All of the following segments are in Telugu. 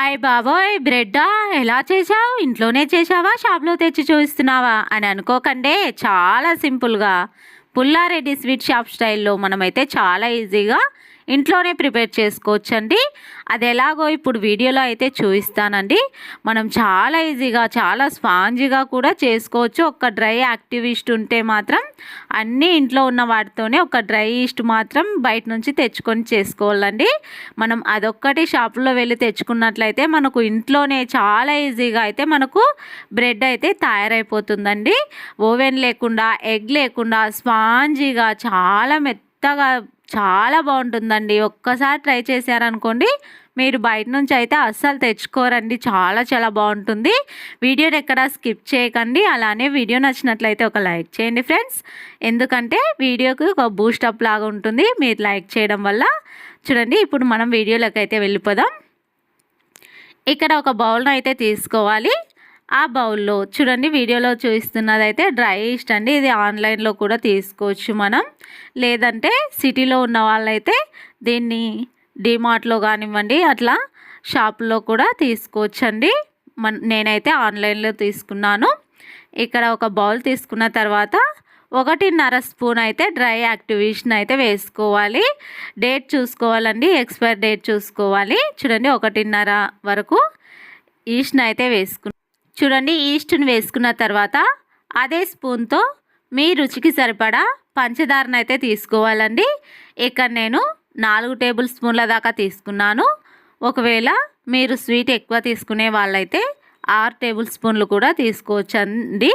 అయ్ బాబోయ్ బ్రెడ్డా? ఎలా చేసావు ఇంట్లోనే చేసావా షాప్లో తెచ్చి చూపిస్తున్నావా? అని అనుకోకండే. చాలా సింపుల్గా. పుల్లారెడ్డి స్వీట్ షాప్ స్టైల్లో మనమైతే చాలా ఈజీగా ఇంట్లోనే ప్రిపేర్ చేసుకోవచ్చండి. అది ఎలాగో ఇప్పుడు వీడియోలో అయితే చూపిస్తానండి. మనం చాలా ఈజీగా చాలా స్పాంజీగా కూడా చేసుకోవచ్చు. ఒక డ్రై యాక్టివిస్ట్ ఉంటే మాత్రం అన్నీ ఇంట్లో ఉన్న వాటితోనే ఒక డ్రై ఈస్ట్ మాత్రం బయట నుంచి తెచ్చుకొని చేసుకోవాలండి. మనం అదొక్కటి షాపులో వెళ్ళి తెచ్చుకున్నట్లయితే మనకు ఇంట్లోనే చాలా ఈజీగా అయితే మనకు బ్రెడ్ అయితే తయారైపోతుందండి. ఓవెన్ లేకుండా ఎగ్ లేకుండా స్పాంజీగా చాలా మెత్తగా చాలా బాగుంటుందండి. ఒక్కసారి ట్రై చేశారనుకోండి మీరు బయట నుంచి అయితే అస్సలు తెచ్చుకోరండి. చాలా చాలా బాగుంటుంది. వీడియోని ఎక్కడ స్కిప్ చేయకండి. అలానే వీడియో నచ్చినట్లయితే ఒక లైక్ చేయండి ఫ్రెండ్స్. ఎందుకంటే వీడియోకి ఒక బూస్టప్ లాగా ఉంటుంది. మీరు లైక్ చేయడం వల్ల. చూడండి ఇప్పుడు మనం వీడియోలోకి అయితే వెళ్ళిపోదాం. ఇక్కడ ఒక బౌల్ను అయితే తీసుకోవాలి. ఆ బౌల్లో చూడండి వీడియోలో చూపిస్తున్నది అయితే డ్రై ఈస్ట్ అండి. ఇది ఆన్లైన్లో కూడా తీసుకోవచ్చు మనం. లేదంటే సిటీలో ఉన్న వాళ్ళైతే దీన్ని డిమార్ట్లో కానివ్వండి అట్లా షాప్లో కూడా తీసుకోవచ్చండి. మన నేనైతే ఆన్లైన్లో తీసుకున్నాను. ఇక్కడ ఒక బౌల్ తీసుకున్న తర్వాత ఒకటిన్నర స్పూన్ అయితే డ్రై యాక్టివేషన్ అయితే వేసుకోవాలి. డేట్ చూసుకోవాలండి ఎక్స్పైర్ డేట్ చూసుకోవాలి. చూడండి ఒకటిన్నర వరకు ఈస్ట్ని అయితే వేసుకున్నాను. చూడండి ఈస్ట్ని వేసుకున్న తర్వాత అదే స్పూన్తో మీ రుచికి సరిపడా పంచదారను అయితే తీసుకోవాలండి. ఇక్కడ నేను నాలుగు టేబుల్ స్పూన్ల దాకా తీసుకున్నాను. ఒకవేళ మీరు స్వీట్ ఎక్కువ తీసుకునే వాళ్ళైతే ఆరు టేబుల్ స్పూన్లు కూడా తీసుకోవచ్చండి.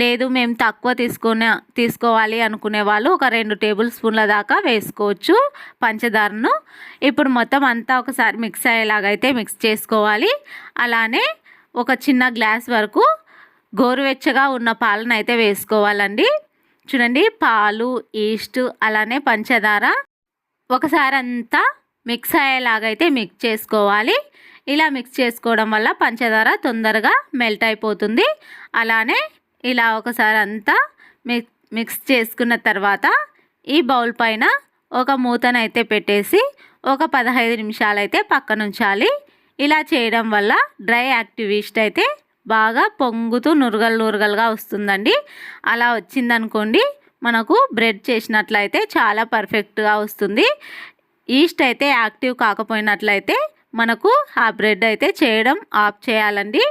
లేదు మేము తక్కువ తీసుకునే తీసుకోవాలి అనుకునే వాళ్ళు ఒక రెండు టేబుల్ స్పూన్ల దాకా వేసుకోవచ్చు పంచదారను. ఇప్పుడు మొత్తం అంతా ఒకసారి మిక్స్ అయ్యేలాగైతే మిక్స్ చేసుకోవాలి. అలానే ఒక చిన్న గ్లాస్ వరకు గోరువెచ్చగా ఉన్న పాలను అయితే వేసుకోవాలండి. చూడండి పాలు ఈస్ట్ అలానే పంచదార. ఒకసారి అంతా మిక్స్ అయ్యేలాగైతే మిక్స్ చేసుకోవాలి. ఇలా మిక్స్ చేసుకోవడం వల్ల పంచదార తొందరగా మెల్ట్ అయిపోతుంది. అలానే ఇలా ఒకసారి అంతా మిక్స్ చేసుకున్న తర్వాత ఈ బౌల్ పైన ఒక మూతనైతే పెట్టేసి ఒక పదహైదు నిమిషాలు అయితే ఇలా చేయడం వల్ల డ్రై యాక్టివిస్ట్ అయితే బాగా పొంగుతూ నురగలు నురగలుగా వస్తుందండి. అలా వచ్చిందనుకోండి మనకు బ్రెడ్ చేసినట్లయితే చాలా పర్ఫెక్ట్గా వస్తుంది. ఈస్ట్ అయితే యాక్టివ్ కాకపోయినట్లయితే మనకు ఆ బ్రెడ్ అయితే చేయడం ఆఫ్ చేయాలండి.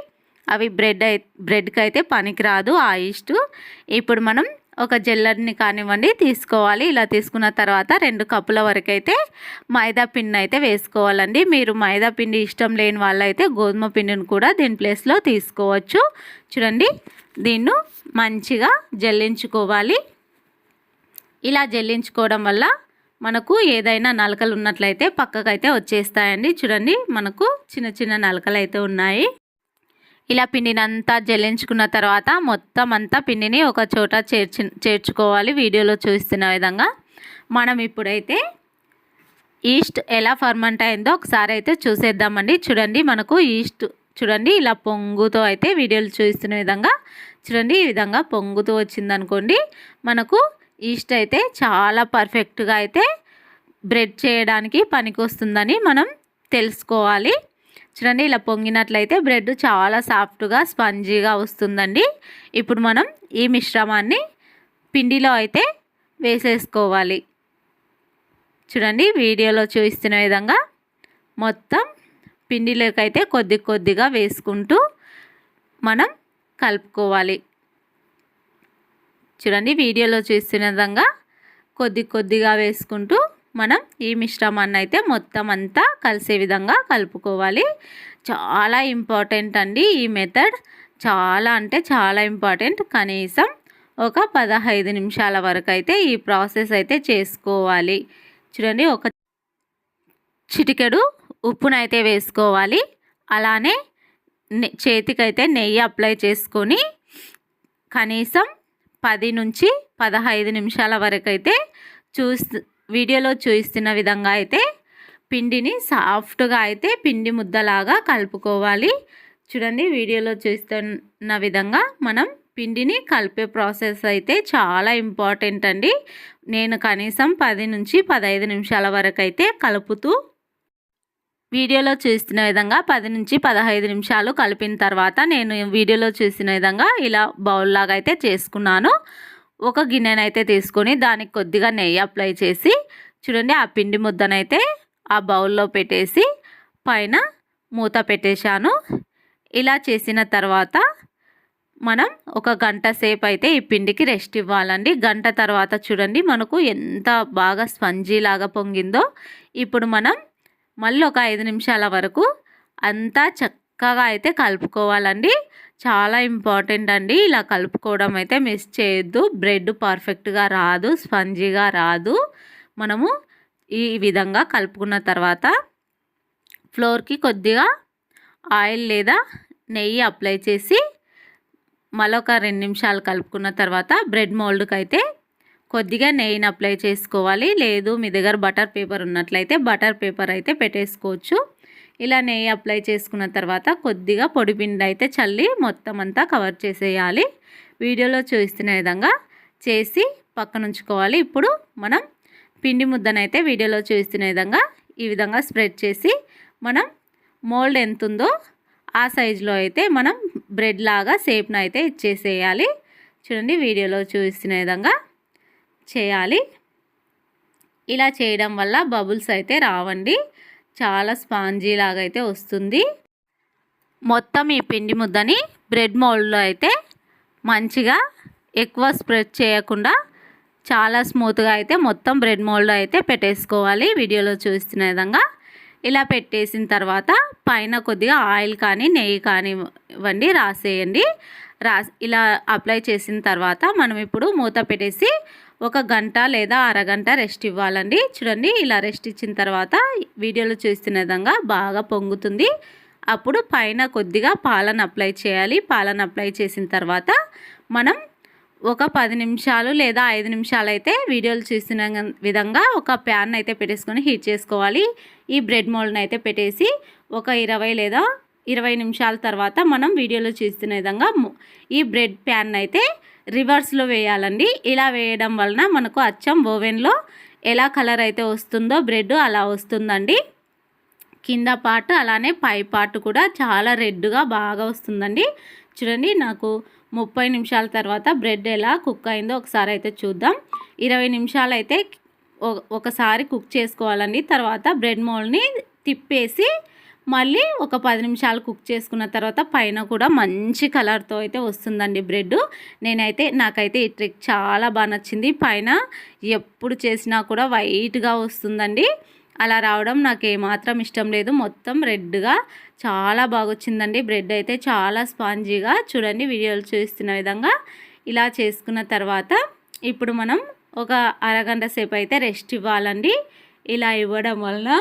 అవి బ్రెడ్ అయి బ్రెడ్కి అయితే పనికిరాదు ఆ ఈస్ట్. ఇప్పుడు మనం ఒక జెల్లర్ని కానివ్వండి తీసుకోవాలి. ఇలా తీసుకున్న తర్వాత రెండు కప్పుల వరకు అయితే మైదా పిండి అయితే వేసుకోవాలండి. మీరు మైదా పిండి ఇష్టం లేని వాళ్ళైతే గోధుమ పిండిని కూడా దీని ప్లేస్లో తీసుకోవచ్చు. చూడండి దీన్ని మంచిగా జల్లించుకోవాలి. ఇలా జల్లించుకోవడం వల్ల మనకు ఏదైనా నలకలు ఉన్నట్లయితే పక్కకైతే వచ్చేస్తాయండి. చూడండి మనకు చిన్న చిన్న నలకలు అయితే ఉన్నాయి. ఇలా పిండినంతా జల్లించుకున్న తర్వాత మొత్తం అంతా పిండిని ఒక చోట చేర్చి చేర్చుకోవాలి. వీడియోలో చూస్తున్న విధంగా మనం ఇప్పుడైతే ఈస్ట్ ఎలా ఫర్మెంట్ అయిందో ఒకసారి అయితే చూసేద్దామండి. చూడండి మనకు ఈస్ట్ చూడండి ఇలా పొంగుతో అయితే వీడియోలు చూస్తున్న విధంగా చూడండి ఈ విధంగా పొంగుతూ వచ్చిందనుకోండి మనకు ఈస్ట్ అయితే చాలా పర్ఫెక్ట్గా అయితే బ్రెడ్ చేయడానికి పనికి వస్తుందని మనం తెలుసుకోవాలి. చూడండి ఇలా పొంగినట్లయితే బ్రెడ్ చాలా సాఫ్ట్గా స్పంజీగా వస్తుందండి. ఇప్పుడు మనం ఈ మిశ్రమాన్ని పిండిలో అయితే వేసేసుకోవాలి. చూడండి వీడియోలో చూపిస్తున్న విధంగా మొత్తం పిండిలోకి అయితే కొద్ది కొద్దిగా వేసుకుంటూ మనం కలుపుకోవాలి. చూడండి వీడియోలో చూస్తున్న విధంగా కొద్ది కొద్దిగా వేసుకుంటూ మనం ఈ మిశ్రమాన్ని అయితే మొత్తం అంతా కలిసే విధంగా కలుపుకోవాలి. చాలా ఇంపార్టెంట్ అండి ఈ మెథడ్. చాలా అంటే చాలా ఇంపార్టెంట్. కనీసం ఒక పదహైదు నిమిషాల వరకు అయితే ఈ ప్రాసెస్ అయితే చేసుకోవాలి. చూడండి ఒక చిటికెడు ఉప్పునైతే వేసుకోవాలి. అలానే చేతికైతే నెయ్యి అప్లై చేసుకొని కనీసం పది నుంచి పదహైదు నిమిషాల వరకు అయితే చూస్తూ వీడియోలో చూపిస్తున్న విధంగా అయితే పిండిని సాఫ్ట్గా అయితే పిండి ముద్దలాగా కలుపుకోవాలి. చూడండి వీడియోలో చూస్తున్న విధంగా మనం పిండిని కలిపే ప్రాసెస్ అయితే చాలా ఇంపార్టెంట్ అండి. నేను కనీసం పది నుంచి పదహైదు నిమిషాల వరకు అయితే కలుపుతూ వీడియోలో చూస్తున్న విధంగా పది నుంచి పదహైదు నిమిషాలు కలిపిన తర్వాత నేను వీడియోలో చూసిన విధంగా ఇలా బౌల్ లాగా అయితే చేసుకున్నాను. ఒక గిన్నెనైతే తీసుకొని దానికి కొద్దిగా నెయ్యి అప్లై చేసి చూడండి ఆ పిండి ముద్దనైతే ఆ బౌల్లో పెట్టేసి పైన మూత పెట్టేశాను. ఇలా చేసిన తర్వాత మనం ఒక గంట సేపు అయితే ఈ పిండికి రెస్ట్ ఇవ్వాలండి. గంట తర్వాత చూడండి మనకు ఎంత బాగా స్పంజీలాగా పొంగిందో. ఇప్పుడు మనం మళ్ళీ ఒక ఐదు నిమిషాల వరకు అంతా చక్కగా అయితే కలుపుకోవాలండి. చాలా ఇంపార్టెంట్ అండి. ఇలా కలుపుకోవడం అయితే మిస్ చేయొద్దు. బ్రెడ్ పర్ఫెక్ట్గా రాదు స్పంజీగా రాదు. మనము ఈ విధంగా కలుపుకున్న తర్వాత ఫ్లోర్కి కొద్దిగా ఆయిల్ లేదా నెయ్యి అప్లై చేసి మరొక రెండు నిమిషాలు కలుపుకున్న తర్వాత బ్రెడ్ మోల్డ్కి అయితే కొద్దిగా నెయ్యిని అప్లై చేసుకోవాలి. లేదు మీ దగ్గర బటర్ పేపర్ ఉన్నట్లయితే బటర్ పేపర్ అయితే పెట్టేసుకోవచ్చు. ఇలా నెయ్యి అప్లై చేసుకున్న తర్వాత కొద్దిగా పొడిపిండి అయితే చల్లి మొత్తం అంతా కవర్ చేసేయాలి. వీడియోలో చూస్తున్న విధంగా చేసి పక్కనుంచుకోవాలి ఇప్పుడు మనం పిండి ముద్దనైతే వీడియోలో చూస్తున్న విధంగా ఈ విధంగా స్ప్రెడ్ చేసి మనం మోల్డ్ ఎంత ఉందో ఆ సైజులో అయితే మనం బ్రెడ్ లాగా షేప్ను అయితే ఇచ్చేసేయాలి. చూడండి వీడియోలో చూస్తున్న విధంగా చేయాలి. ఇలా చేయడం వల్ల బబుల్స్ అయితే రావండి. చాలా స్పాంజీ లాగా అయితే వస్తుంది. మొత్తం ఈ పిండి ముద్దని బ్రెడ్ మోల్డ్లో అయితే మంచిగా ఎక్కువ స్ప్రెడ్ చేయకుండా చాలా స్మూత్గా అయితే మొత్తం బ్రెడ్ మోల్డ్ అయితే పెట్టేసుకోవాలి వీడియోలో చూస్తున్న విధంగా. ఇలా పెట్టేసిన తర్వాత పైన కొద్దిగా ఆయిల్ కానీ నెయ్యి కానీ ఇవ్వండి రాసేయండి. రా ఇలా అప్లై చేసిన తర్వాత మనం ఇప్పుడు మూత పెట్టేసి ఒక గంట లేదా అరగంట రెస్ట్ ఇవ్వాలండి. చూడండి ఇలా రెస్ట్ ఇచ్చిన తర్వాత వీడియోలో చూస్తున్న విధంగా బాగా పొంగుతుంది. అప్పుడు పైన కొద్దిగా పాలను అప్లై చేయాలి. పాలను అప్లై చేసిన తర్వాత మనం ఒక పది నిమిషాలు లేదా ఐదు నిమిషాలు అయితే వీడియోలు చూసిన విధంగా ఒక ప్యాన్ అయితే పెట్టేసుకొని హీట్ చేసుకోవాలి. ఈ బ్రెడ్ మోల్డ్ని అయితే పెట్టేసి ఒక ఇరవై లేదా ఇరవై నిమిషాల తర్వాత మనం వీడియోలో చూస్తున్న విధంగా ఈ బ్రెడ్ ప్యాన్ అయితే రివర్స్లో వేయాలండి. ఇలా వేయడం వలన మనకు అచ్చం ఓవెన్లో ఎలా కలర్ అయితే వస్తుందో బ్రెడ్ అలా వస్తుందండి. కింద పార్ట్ అలానే పై పార్ట్ కూడా చాలా రెడ్గా బాగా వస్తుందండి. చూడండి నాకు ముప్పై నిమిషాల తర్వాత బ్రెడ్ ఎలా కుక్ అయిందో ఒకసారి అయితే చూద్దాం. ఇరవై నిమిషాలు అయితే ఒకసారి కుక్ చేసుకోవాలండి. తర్వాత బ్రెడ్ మోల్ని తిప్పేసి మళ్ళీ ఒక పది నిమిషాలు కుక్ చేసుకున్న తర్వాత పైన కూడా మంచి కలర్తో అయితే వస్తుందండి బ్రెడ్. నేనైతే నాకైతే ఈ ట్రిక్ చాలా బాగా నచ్చింది. పైన ఎప్పుడు చేసినా కూడా వైట్గా వస్తుందండి. అలా రావడం నాకు ఏమాత్రం ఇష్టం లేదు. మొత్తం రెడ్గా చాలా బాగా వచ్చిందండి బ్రెడ్ అయితే చాలా స్పాంజీగా చూడండి వీడియోలు చూస్తున్న విధంగా ఇలా చేసుకున్న తర్వాత ఇప్పుడు మనం ఒక అరగంట సేపు అయితే రెస్ట్ ఇవ్వాలండి. ఇలా ఇవ్వడం వలన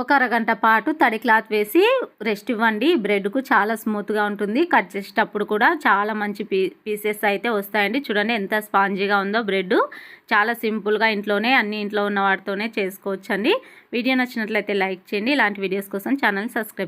ఒక అరగంట పాటు తడి క్లాత్ వేసి రెస్ట్ ఇవ్వండి. బ్రెడ్కు చాలా స్మూత్గా ఉంటుంది. కట్ చేసేటప్పుడు కూడా చాలా మంచి పీ పీసెస్ అయితే వస్తాయండి. చూడండి ఎంత స్పాంజీగా ఉందో బ్రెడ్ చాలా సింపుల్గా ఇంట్లోనే అన్ని ఇంట్లో ఉన్న వాటితోనే చేసుకోవచ్చండి. వీడియో నచ్చినట్లయితే లైక్ చేయండి. ఇలాంటి వీడియోస్ కోసం ఛానల్ సబ్స్క్రైబ్